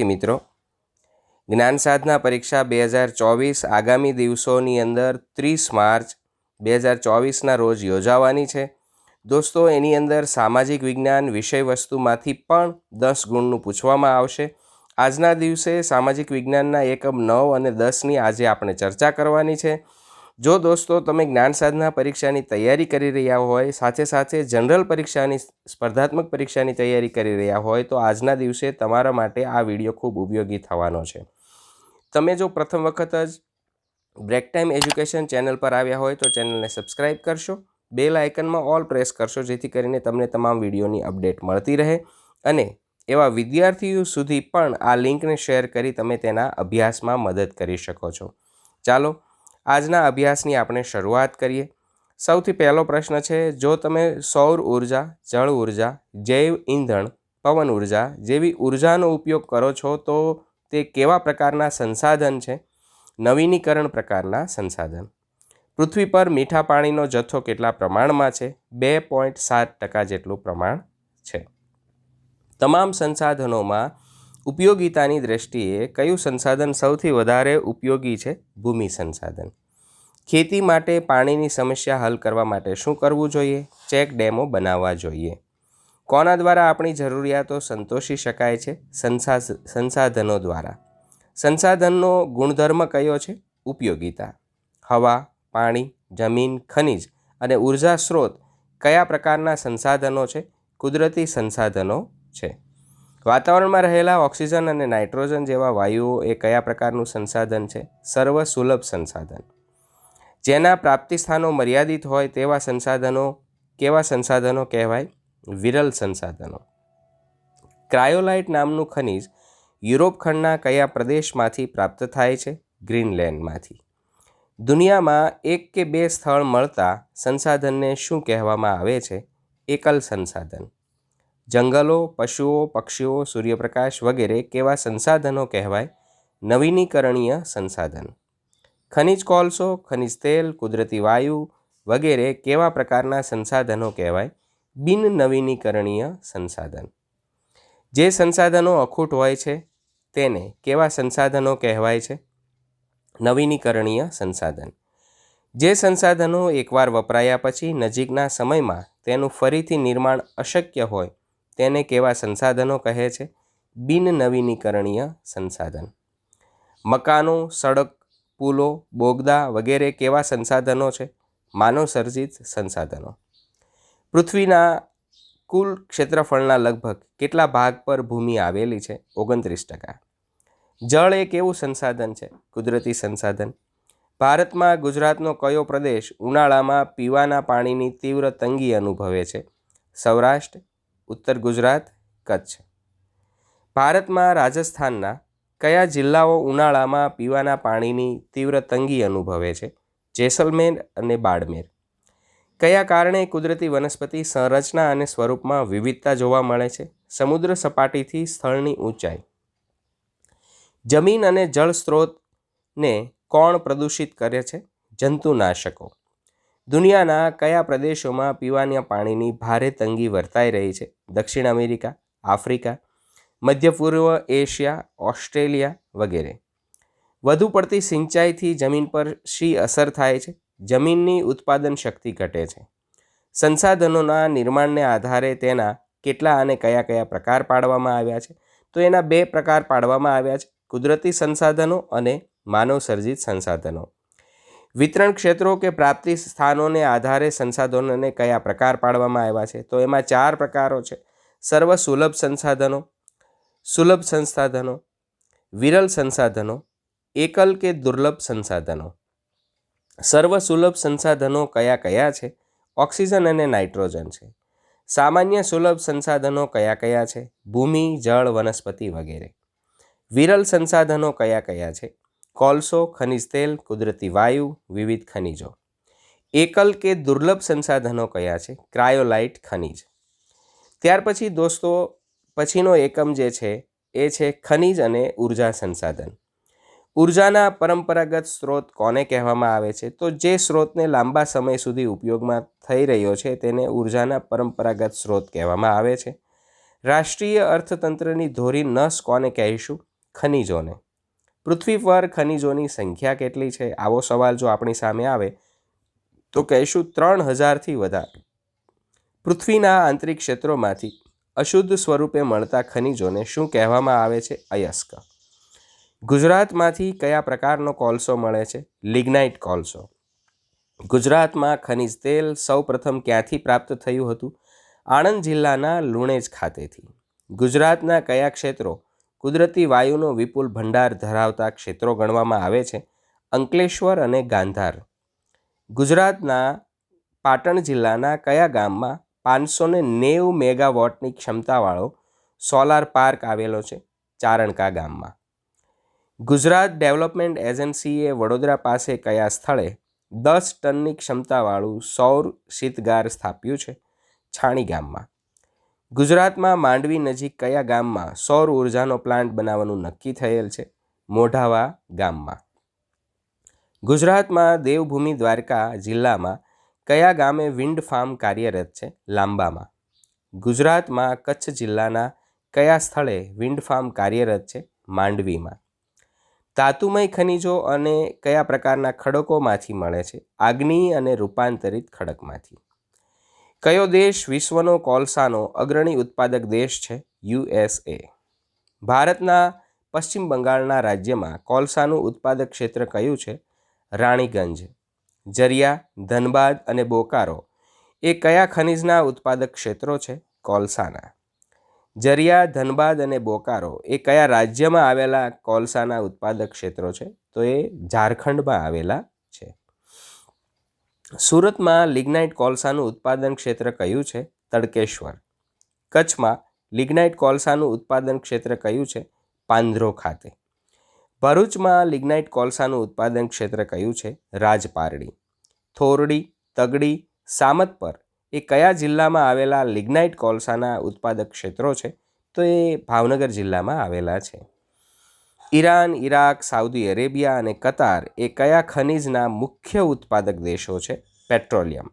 થી મિત્રો, જ્ઞાન સાધના પરીક્ષા બે હજાર ચોવીસ આગામી દિવસોની અંદર ત્રીસ માર્ચ બે હજાર ચોવીસના રોજ યોજાવાની છે. દોસ્તો, એની અંદર સામાજિક વિજ્ઞાન વિષય વસ્તુમાંથી પણ દસ ગુણનું પૂછવામાં આવશે. આજના દિવસે સામાજિક વિજ્ઞાનના એકમ નવ અને દસની આજે આપણે ચર્ચા કરવાની છે. જો દોસ્તો તમે જ્ઞાન સાધના પરીક્ષાની તૈયારી કરી રહ્યા હોય, સાથે સાથે જનરલ પરીક્ષાની સ્પર્ધાત્મક પરીક્ષાની તૈયારી કરી રહ્યા હોય, તો આજના દિવસે તમારા માટે આ વીડિયો ખૂબ ઉપયોગી થવાનો છે. તમે જો પ્રથમ વખત જ બ્રેક ટાઈમ એજ્યુકેશન ચેનલ પર આવ્યા હોય, તો ચેનલને સબસ્ક્રાઈબ કરશો. બેલ આઇકનમાં ઓલ પ્રેસ કરશો, જેથી કરીને તમને તમામ વિડીયોની અપડેટ મળતી રહે. અને એવા વિદ્યાર્થીઓ સુધી પણ આ લિંકને શેર કરી તમે તેના અભ્યાસમાં મદદ કરી શકો છો. ચાલો આજના અભ્યાસની આપણે શરૂઆત કરીએ. સૌથી પહેલો પ્રશ્ન છે, જો તમે સૌર ઊર્જા, જળ ઊર્જા, જૈવ ઇંધણ પવન ઊર્જા જેવી ઉર્જાનો ઉપયોગ કરો છો, તો તે કેવા પ્રકારના સંસાધન છે? નવીનીકરણ પ્રકારના સંસાધન. પૃથ્વી પર મીઠા પાણીનો જથ્થો કેટલા પ્રમાણમાં છે? બે પોઈન્ટ સાત ટકા જેટલું પ્રમાણ છે. તમામ સંસાધનોમાં ઉપયોગિતાની દ્રષ્ટિએ કયું સંસાધન સૌથી વધારે ઉપયોગી છે? ભૂમિ સંસાધન. ખેતી માટે પાણીની સમસ્યા હલ કરવા માટે શું કરવું જોઈએ? ચેક ડેમો બનાવવા જોઈએ. કોના દ્વારા આપણી જરૂરિયાતો સંતોષી શકાય છે? સંસા સંસાધનો દ્વારા. સંસાધનનો ગુણધર્મ કયો છે? ઉપયોગિતા. હવા, પાણી, જમીન, ખનિજ અને ઊર્જા સ્ત્રોત કયા પ્રકારના સંસાધનો છે? કુદરતી સંસાધનો છે. વાતાવરણમાં રહેલા ઓક્સિજન અને નાઇટ્રોજન જેવા વાયુઓ એ કયા પ્રકારનું સંસાધન છે? સર્વ સુલભ સંસાધન. જેના પ્રાપ્તિસ્થાનો મર્યાદિત હોય તેવા સંસાધનો, કેવા સંસાધનો કહેવાય? વિરલ સંસાધનો. ક્રાયોલાઇટ નામનું ખનિજ યુરોપ ખંડના કયા પ્રદેશમાંથી પ્રાપ્ત થાય છે? ગ્રીનલેન્ડમાંથી. દુનિયામાં એક કે બે સ્થળ મળતા સંસાધનને શું કહેવામાં આવે છે? એકલ સંસાધન. જંગલો, પશુઓ, પક્ષીઓ, સૂર્યપ્રકાશ વગેરે કેવા સંસાધનો કહેવાય? નવીનીકરણીય સંસાધન. ખનિજ કોલસો, ખનિજ તેલ, કુદરતી વાયુ વગેરે કેવા પ્રકારના સંસાધનો કહેવાય? બિન નવીનીકરણીય સંસાધન. જે સંસાધનો અખૂટ હોય છે, તેને કેવા સંસાધનો કહેવાય છે? નવીનીકરણીય સંસાધન. જે સંસાધનો એકવાર વપરાયા પછી નજીકના સમયમાં તેનું ફરીથી નિર્માણ અશક્ય હોય, તેને કેવા સંસાધનો કહે છે? બિન નવીનીકરણીય સંસાધન. મકાનો, સડક પુલો, બોગદા વગેરે કેવા સંસાધનો છે? માનવ સર્જિત સંસાધનો. પૃથ્વીના કુલ ક્ષેત્રફળના લગભગ કેટલા ભાગ પર ભૂમિ આવેલી છે? ઓગણત્રીસ ટકા. જળ એક એવું સંસાધન છે? કુદરતી સંસાધન. ભારતમાં ગુજરાતનો કયો પ્રદેશ ઉનાળામાં પીવાના પાણીની તીવ્ર તંગી અનુભવે છે? સૌરાષ્ટ્ર, ઉત્તર ગુજરાત, કચ્છ. ભારતમાં રાજસ્થાનના કયા જિલ્લાઓ ઉનાળામાં પીવાના પાણીની તીવ્ર તંગી અનુભવે છે? જેસલમેર અને બાડમેર. કયા કારણે કુદરતી વનસ્પતિ સંરચના અને સ્વરૂપમાં વિવિધતા જોવા મળે છે? સમુદ્ર સપાટીથી સ્થળની ઊંચાઈ. જમીન અને જળ સ્ત્રોતને કોણ પ્રદૂષિત કરે છે? જંતુનાશકો. દુનિયાના કયા પ્રદેશોમાં પીવાના પાણીની ભારે તંગી વર્તાઈ રહી છે? દક્ષિણ અમેરિકા, આફ્રિકા મધ્ય પૂર્વ એશિયા, ઓસ્ટ્રેલિયા વગેરે. વધુ પડતી સિંચાઈથી જમીન પર શી અસર થાય છે? જમીનની ઉત્પાદન શક્તિ ઘટે છે. સંસાધનોના નિર્માણને આધારે તેના કેટલા અને કયા કયા પ્રકાર પાડવામાં આવ્યા છે? તો એના બે પ્રકાર પાડવામાં આવ્યા છે, કુદરતી સંસાધનો અને માનવ સર્જિત સંસાધનો. વિતરણ ક્ષેત્રો કે પ્રાપ્તિ સ્થાનોને આધારે સંસાધનોને કયા પ્રકાર પાડવામાં આવ્યા છે? તો એમાં ચાર પ્રકારો છે. સર્વ સુલભ સંસાધનો સુલભ સંસાધનો, વિરલ સંસાધનો, એકલ કે દુર્લભ સંસાધનો. સર્વ સુલભ સંસાધનો કયા કયા છે? ઓક્સિજન અને નાઇટ્રોજન છે. સામાન્ય સુલભ સંસાધનો કયા કયા છે? ભૂમિ, જળ, વનસ્પતિ વગેરે. વિરલ સંસાધનો કયા કયા છે? કોલસો, ખનિજ તેલ, કુદરતી વાયુ, વિવિધ ખનિજો. એકલ કે દુર્લભ સંસાધનો કયા છે? ક્રાયોલાઇટ ખનિજ. ત્યાર પછી દોસ્તો પછીનો એકમ જે છે, એ છે ખનિજ અને ઊર્જા સંસાધન. ઉર્જાના પરંપરાગત સ્ત્રોત કોને કહેવામાં આવે છે? તો જે સ્ત્રોતને લાંબા સમય સુધી ઉપયોગમાં થઈ રહ્યો છે, તેને ઉર્જાના પરંપરાગત સ્ત્રોત કહેવામાં આવે છે. રાષ્ટ્રીય અર્થતંત્રની ધોરી નસ કોને કહીશું? ખનિજોને. પૃથ્વી પર ખનિજોની સંખ્યા કેટલી છે? આવો સવાલ જો આપણી સામે આવે, તો કહીશું ત્રણ હજારથી વધારે. પૃથ્વીના આંતરિક ક્ષેત્રોમાંથી અશુદ્ધ સ્વરૂપે મળતા ખનિજોને શું કહેવામાં આવે છે? અયસ્ક. ગુજરાતમાંથી કયા પ્રકારનો કોલસો મળે છે? લિગ્નાઇટ કોલસો. ગુજરાતમાં ખનિજ તેલ સૌપ્રથમ ક્યાંથી પ્રાપ્ત થયું હતું? આણંદ જિલ્લાના લુણેજ ખાતેથી. ગુજરાતના કયા ક્ષેત્રો કુદરતી વાયુનો વિપુલ ભંડાર ધરાવતા ક્ષેત્રો ગણવામાં આવે છે? અંકલેશ્વર અને ગાંધાર. ગુજરાતના પાટણ જિલ્લાના કયા ગામમાં પાંચસો ને નેવું મેગાવોટની ક્ષમતાવાળો સોલાર પાર્ક આવેલો છે ચારણકા ગામમાં. ગુજરાત ડેવલપમેન્ટ એજન્સીએ વડોદરા પાસે કયા સ્થળે દસ ટનની ક્ષમતાવાળું સૌર શીતગાર સ્થાપ્યું છે? છાણી ગામમાં. ગુજરાતમાં માંડવી નજીક કયા ગામમાં સૌર ઉર્જાનો પ્લાન્ટ બનાવવાનું નક્કી થયેલ છે? મોઢાવા ગામમાં. ગુજરાતમાં દેવભૂમિ દ્વારકા જિલ્લામાં કયા ગામે વિન્ડ ફાર્મ કાર્યરત છે? લાંબામાં. ગુજરાતમાં કચ્છ જિલ્લાના કયા સ્થળે વિન્ડ ફાર્મ કાર્યરત છે? માંડવીમાં. ધાતુમય ખનિજો અને કયા પ્રકારના ખડકોમાંથી મળે છે? આગ્નેય અને રૂપાંતરિત ખડકમાંથી. કયો દેશ વિશ્વનો કોલસાનો અગ્રણી ઉત્પાદક દેશ છે? યુએસએ ભારતના પશ્ચિમ બંગાળના રાજ્યમાં કોલસાનું ઉત્પાદક ક્ષેત્ર કયું છે? રાણીગંજ. જરિયા, ધનબાદ અને બોકારો એ કયા ખનિજના ઉત્પાદક ક્ષેત્રો છે? કોલસાના. જરિયા, ધનબાદ અને બોકારો એ કયા રાજ્યમાં આવેલા કોલસાના ઉત્પાદક ક્ષેત્રો છે? તો એ ઝારખંડમાં આવેલા છે. સુરતમાં લિગ્નાઇટ કોલસાનું ઉત્પાદન ક્ષેત્ર કયું છે? તડકેશ્વર. કચ્છમાં લિગ્નાઇટ કોલસાનું ઉત્પાદન ક્ષેત્ર કયું છે? પાંદરો ખાતે. ભરૂચમાં લિગ્નાઇટ કોલસાનું ઉત્પાદન ક્ષેત્ર કયું છે? રાજપારડી. થોરડી, તગડી સામતપર એ કયા જિલ્લામાં આવેલા લિગ્નાઇટ કોલસાના ઉત્પાદક ક્ષેત્રો છે? તો એ ભાવનગર જિલ્લામાં આવેલા છે. ઈરાન, ઈરાક, સાઉદી અરેબિયા અને કતાર એ કયા ખનિજના મુખ્ય ઉત્પાદક દેશો છે? પેટ્રોલિયમ.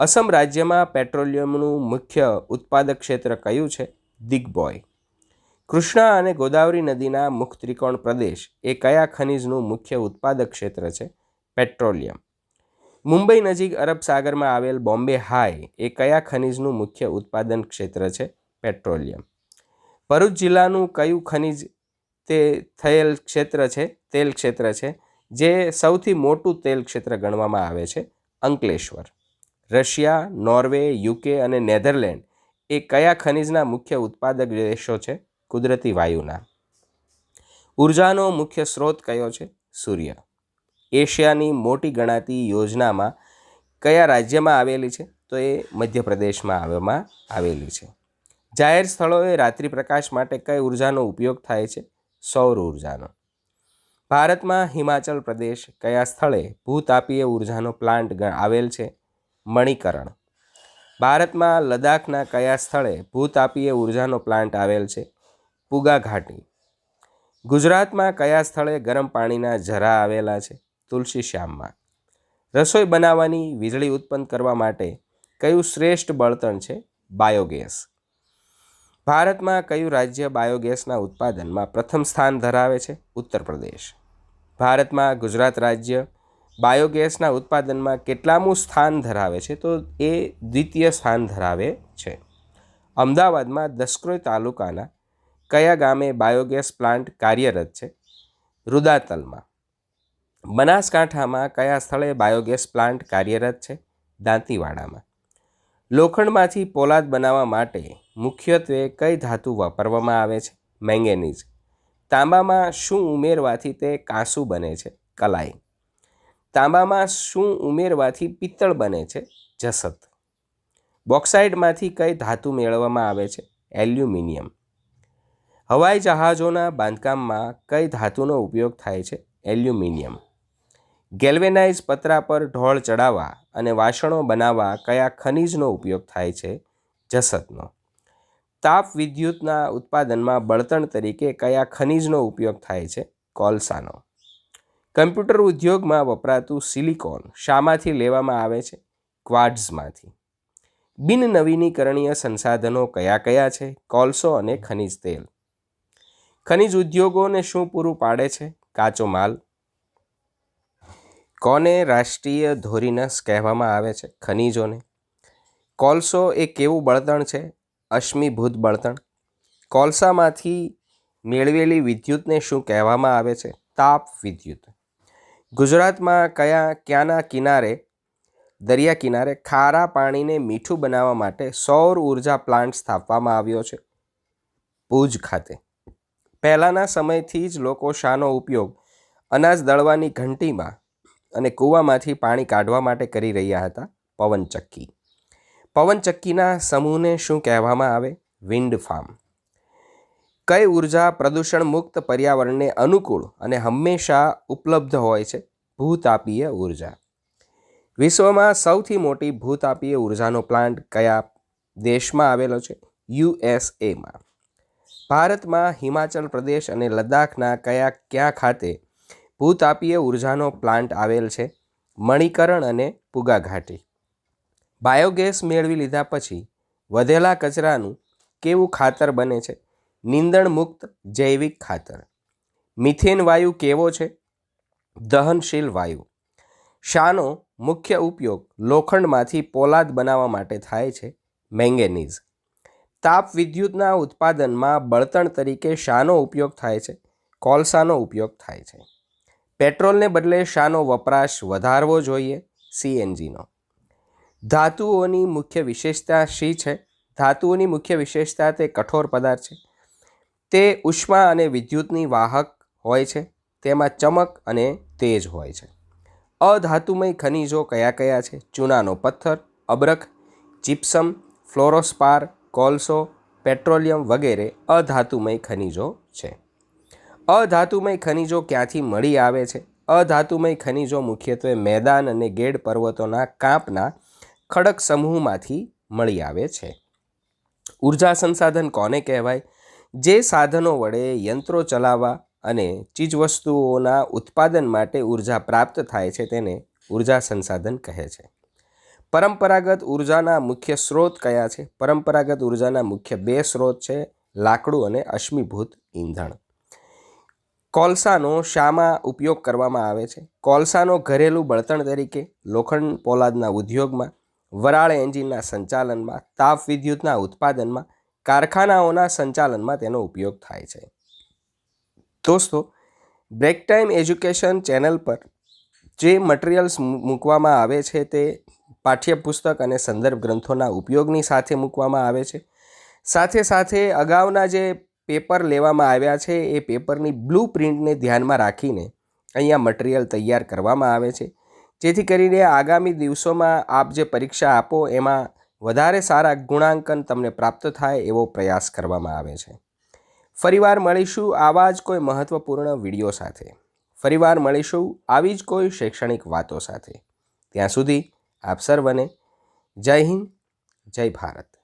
અસમ રાજ્યમાં પેટ્રોલિયમનું મુખ્ય ઉત્પાદક ક્ષેત્ર કયું છે? દિગ્બોય. કૃષ્ણા અને ગોદાવરી નદીના મુખ ત્રિકોણ પ્રદેશ એ કયા ખનિજનું મુખ્ય ઉત્પાદક ક્ષેત્ર છે? પેટ્રોલિયમ. મુંબઈ નજીક અરબ સાગરમાં આવેલ બોમ્બે હાઈ એ કયા ખનિજનું મુખ્ય ઉત્પાદન ક્ષેત્ર છે? પેટ્રોલિયમ. ભરૂચ જિલ્લાનું કયું ખનિજ તે થયેલ ક્ષેત્ર છે? તેલ ક્ષેત્ર છે, જે સૌથી મોટું તેલ ક્ષેત્ર ગણવામાં આવે છે, અંકલેશ્વર. રશિયા, નોર્વે, યુકે અને નેધરલેન્ડ એ કયા ખનિજના મુખ્ય ઉત્પાદક દેશો છે? કુદરતી વાયુના. ઉર્જાનો મુખ્ય સ્ત્રોત કયો છે? સૂર્ય. એશિયાની મોટી ગણાતી યોજનામાં કયા રાજ્યમાં આવેલી છે? તો એ મધ્યપ્રદેશમાં આવવામાં આવેલી છે. જાહેર સ્થળોએ રાત્રિ પ્રકાશ માટે કઈ ઉર્જાનો ઉપયોગ થાય છે? સૌર ઉર્જાનો. ભારતમાં હિમાચલ પ્રદેશ કયા સ્થળે ભૂતાપીય ઉર્જાનો પ્લાન્ટ આવેલ છે? મણિકરણ. ભારતમાં લદ્દાખના કયા સ્થળે ભૂતાપીય ઉર્જાનો પ્લાન્ટ આવેલ છે? પુગા ઘાટી ગુજરાતમાં કયા સ્થળે ગરમ પાણીના ઝરા આવેલા છે? તુલસી શ્યામમાં. રસોઈ બનાવવાની વીજળી ઉત્પન્ન કરવા માટે કયું શ્રેષ્ઠ બળતણ છે? બાયોગેસ. ભારતમાં કયું રાજ્ય બાયોગેસના ઉત્પાદનમાં પ્રથમ સ્થાન ધરાવે છે? ઉત્તર પ્રદેશ. ભારતમાં ગુજરાત રાજ્ય બાયોગેસના ઉત્પાદનમાં કેટલામું સ્થાન ધરાવે છે? તો એ દ્વિતીય સ્થાન ધરાવે છે. અમદાવાદમાં દસક્રોઈ તાલુકાના કયા ગામે બાયોગેસ પ્લાન્ટ કાર્યરત છે? રુદાતલમાં. બનાસકાંઠામાં કયા સ્થળે બાયોગેસ પ્લાન્ટ કાર્યરત છે? દાંતીવાડામાં. લોખંડમાંથી પોલાદ બનાવવા માટે મુખ્યત્વે કઈ ધાતુ વાપરવામાં આવે છે? મેંગેનીઝ. તાંબામાં શું ઉમેરવાથી તે કાંસુ બને છે? કલાઈ. તાંબામાં શું ઉમેરવાથી પિત્તળ બને છે? જસત. બોક્સાઇડમાંથી કઈ ધાતુ મેળવવામાં આવે છે? એલ્યુમિનિયમ. હવાઈ જહાજોના બાંધકામમાં કઈ ધાતુનો ઉપયોગ થાય છે? એલ્યુમિનિયમ. ગેલ્વેનાઇઝ પતરા પર ઢોળ ચડાવવા અને વાસણો બનાવવા કયા ખનિજનો ઉપયોગ થાય છે? જસતનો. તાપ વિદ્યુતના ઉત્પાદનમાં બળતણ તરીકે કયા ખનિજનો ઉપયોગ થાય છે? કોલસાનો. કમ્પ્યુટર ઉદ્યોગમાં વપરાતું સિલિકોન શામાંથી લેવામાં આવે છે? ક્વાડ્સમાંથી બિન નવીનીકરણીય સંસાધનો કયા કયા છે? કોલસો અને ખનિજ તેલ. ખનિજ ઉદ્યોગોને શું પૂરું પાડે છે? કાચો માલ. કોને રાષ્ટ્રીય ધોરીનસ કહેવામાં આવે છે? ખનિજોને. કોલસો એ કેવું બળતણ છે? અશ્મિભૂત બળતણ. કોલસામાંથી મેળવેલી વિદ્યુતને શું કહેવામાં આવે છે? તાપ વિદ્યુત. ગુજરાતમાં કયા, ક્યાંના કિનારે, દરિયા કિનારે ખારા પાણીને મીઠું બનાવવા માટે સૌર ઊર્જા પ્લાન્ટ સ્થાપવામાં આવ્યો છે? ભુજ ખાતે. પહેલાંના સમયથી જ લોકો શાનો ઉપયોગ અનાજ દળવાની ઘંટીમાં અને કૂવામાંથી પાણી કાઢવા માટે કરી રહ્યા હતા પવનચક્કી પવનચક્કીના સમૂહને શું કહેવામાં આવે? Wind farm. કઈ ઊર્જા પ્રદૂષણ મુક્ત પર્યાવરણને અનુકૂળ અને હંમેશા ઉપલબ્ધ હોય છે? ભૂતાપીય ઊર્જા. વિશ્વમાં સૌથી મોટી ભૂતાપીય ઉર્જાનો પ્લાન્ટ કયા દેશમાં આવેલો છે? યુએસએમાં ભારતમાં હિમાચલ પ્રદેશ અને લદ્દાખના કયા ક્યાં ખાતે ભૂતાપીય ઉર્જાનો પ્લાન્ટ આવેલ છે, મણિકરણ અને પુગા ઘાટી. બાયોગેસ મેળવી લીધા પછી વધેલા કચરાનું કેવું ખાતર બને છે? નીંદણ મુક્ત જૈવિક ખાતર. મિથેન વાયુ કેવો છે? દહનશીલ વાયુ. શાનો મુખ્ય ઉપયોગ લોખંડમાંથી પોલાદ બનાવવા માટે થાય છે, મેંગેનીઝ. તાપ વિદ્યુતના ઉત્પાદનમાં બળતણ તરીકે શાનો ઉપયોગ થાય છે, કોલસાનો ઉપયોગ થાય છે. પેટ્રોલને બદલે શાનો વપરાશ વધારવો જોઈએ સીએનજીનો. ધાતુઓની મુખ્ય વિશેષતા શી છે? ધાતુઓની મુખ્ય વિશેષતા તે કઠોર પદાર્થ છે. તે ઉષ્મા અને વિદ્યુતની વાહક હોય છે, તેમાં ચમક અને તેજ હોય છે. અધાતુમય ખનિજો કયા કયા છે? ચૂનાનો પથ્થર અબરખ જીપ્સમ ફ્લોરોસ્પાર કોલસો પેટ્રોલિયમ વગેરે અધાતુમય ખનિજો છે. અધાતુમય ખનિજો ક્યાંથી મળી આવે છે? અધાતુમય ખનિજો મુખ્યત્વે મેદાન અને ગેડ પર્વતોના કાંપના ખડક સમૂહમાંથી મળી આવે છે. ઊર્જા સંસાધન કોને કહેવાય? જે સાધનો વડે યંત્રો ચલાવવા અને ચીજવસ્તુઓના ઉત્પાદન માટે ઊર્જા પ્રાપ્ત થાય છે તેને ઊર્જા સંસાધન કહે છે. પરંપરાગત ઉર્જાના મુખ્ય સ્ત્રોત કયા છે? પરંપરાગત ઉર્જાના મુખ્ય બે સ્ત્રોત છે, લાકડું અને અશ્મિભૂત ઈંધણ. કોલસાનો શામાં ઉપયોગ કરવામાં આવે છે. કોલસાનો ઘરેલું બળતણ તરીકે લોખંડ પોલાદના ઉદ્યોગમાં, વરાળ એન્જિનના સંચાલનમાં, તાપ વિદ્યુતના ઉત્પાદનમાં, કારખાનાઓના સંચાલનમાં તેનો ઉપયોગ થાય છે. દોસ્તો, બ્રેક ટાઈમ એજ્યુકેશન ચેનલ પર જે મટીરિયલ્સ મૂકવામાં આવે છે તે પાઠ્યપુસ્તક અને સંદર્ભ ગ્રંથોના ઉપયોગની સાથે મૂકવામાં આવે છે. સાથે સાથે અગાઉના જે પેપર લેવામાં આવ્યા છે, એ પેપરની બ્લુ પ્રિન્ટને ધ્યાનમાં રાખીને અહીંયા મટીરિયલ તૈયાર કરવામાં આવે છે. જેથી કરીને આગામી દિવસોમાં આપ જે પરીક્ષા આપો, એમાં વધારે સારા ગુણાંકન તમને પ્રાપ્ત થાય એવો પ્રયાસ કરવામાં આવે છે. ફરીવાર મળીશું આવા જ કોઈ મહત્ત્વપૂર્ણ વીડિયો સાથે. ફરીવાર મળીશું આવી જ કોઈ શૈક્ષણિક વાતો સાથે. ત્યાં સુધી આપ સર્વને જય હિન્દ, જય ભારત.